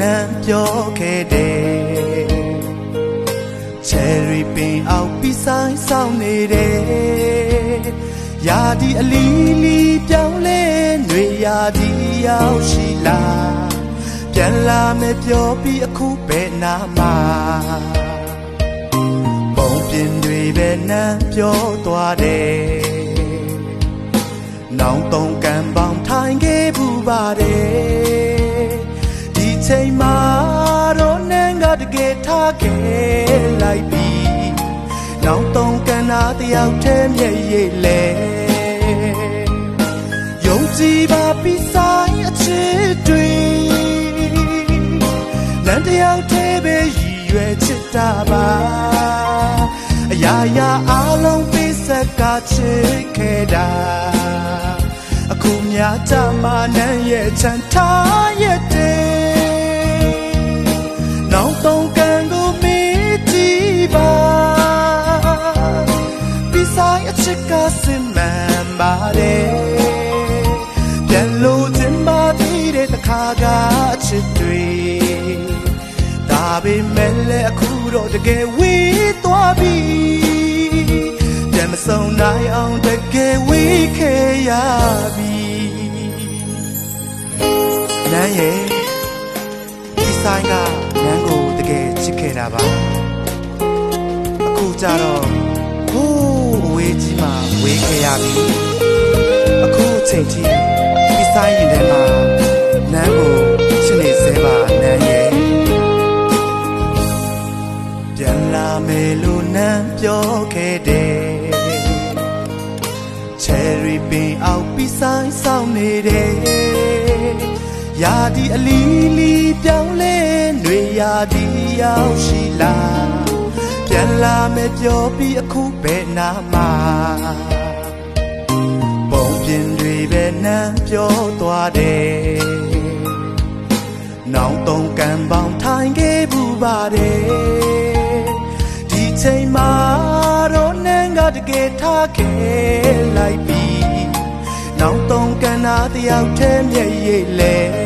နံပြောခဲ့တယ် Cherry ပင်အောင်ပြီးဆိုင်ဆောင်နေတယ်ရာဒီအလီလီပြောင်းလဲຫນွေရာဒီရောက်ရှိလာပြန်လာမယ်ပြောပြီးအခုပဲနာမှာပုံပြင်တွေပဲနံပြောသွားတယ်နောင်တုံကံပေါင်းထိုင်ခဲ့ဘူးပါတယ် ခဲ့လိုက်ပြီနောင်တုံကံနာတယောက်တည်းမျက်ရည်လဲယုံကြည်ပါပြီးဆိုင်အချစ်တွေနန်းတယောက်တည်းပဲရည်ရွယ်ချစ်တာပါအရာရာအလုံးပေးဆက်ကချစ်ခဲ့တာအခုမြတ်တမနန်းရဲ့ချမ်းထားရဲ့တဲ့နောက်တော့ကံကိုမေးကြ စ်ကစင်မှန်ပါတယ်ပြန်လို့ခြင်းပါသေးတဲ့တခါကအချစ်တွေဒါပေမဲ့လည်းအခုတော့တကယ်ဝေးသွားပြီပြန်မဆုံးနိုင်အောင်တကယ်ဝေးခဲ့ရပြီနန်းရဲ့ဒီဆိုင်ကနန်းကိုတကယ်ချစ်ခဲ့တာပါအခုကြတော့ ဟိုးအဝေးကြီးမှာဝေးခဲ့ရပြီအခုအချိန်ထိဒီဆိုင်ရင်ထဲမှာနန်းကိုချစ်နေစေပါနန်းရဲ့ပြန်လာမယ်လို့နမ်းပြောခဲ့တယ်ချယ်ရီပင်အောက်ပြီးဆိုင်ဆောင်နေတယ်ရာဒီအလီလီပြောင်းလဲຫນွေရာဒီရောက်ရှိလာပြန် လာမယ်ပြောပြီးအခုပဲနာမှာပုံပြင်တွေပဲနမ်းပြောသွားတယ်နောင်တုံကံပေါင်းထိုင်ခဲ့ဘူးပါတယ်ဒီချိန်မှာတော့နန်းကတကယ်ထားခဲ့လိုက်ပြီနောင်တုံကံနာတယောက်တည်းမျက်ရည်လဲ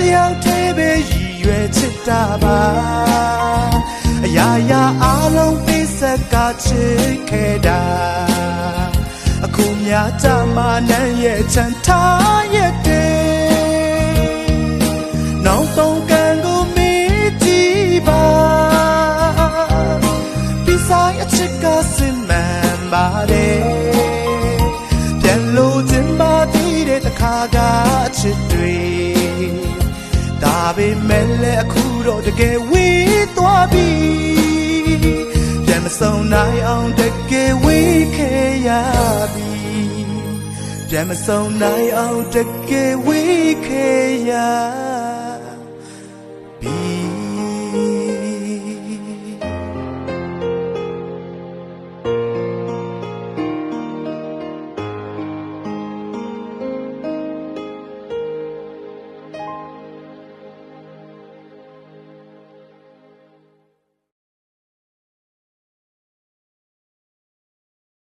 တယောက်တည်းပဲရည်ရွယ်ချစ်တာပါအရာရာအလုံးပေးဆက်ကချစ်ခဲ့တာအခုမြတ်တမနန်းရဲ့ချမ်းထားရဲ့တဲ့နောက်တော့ကံကိုမေးကြည့်ပါပြီးဆိုင်အချစ်ကစင်မှန်ပါတယ်ပြန်လို့ခြင်းပါသေးတဲ့တခါကအချစ်တွေ ဒါပေမဲ့လည်းအခုတော့တကယ်ဝေးသွားပြီပြန်မဆုံးနိုင်အောင်တကယ်ဝေးခဲ့ရပြီပြန်မဆုံးနိုင်အောင်တကယ်ဝေးခဲ့ရ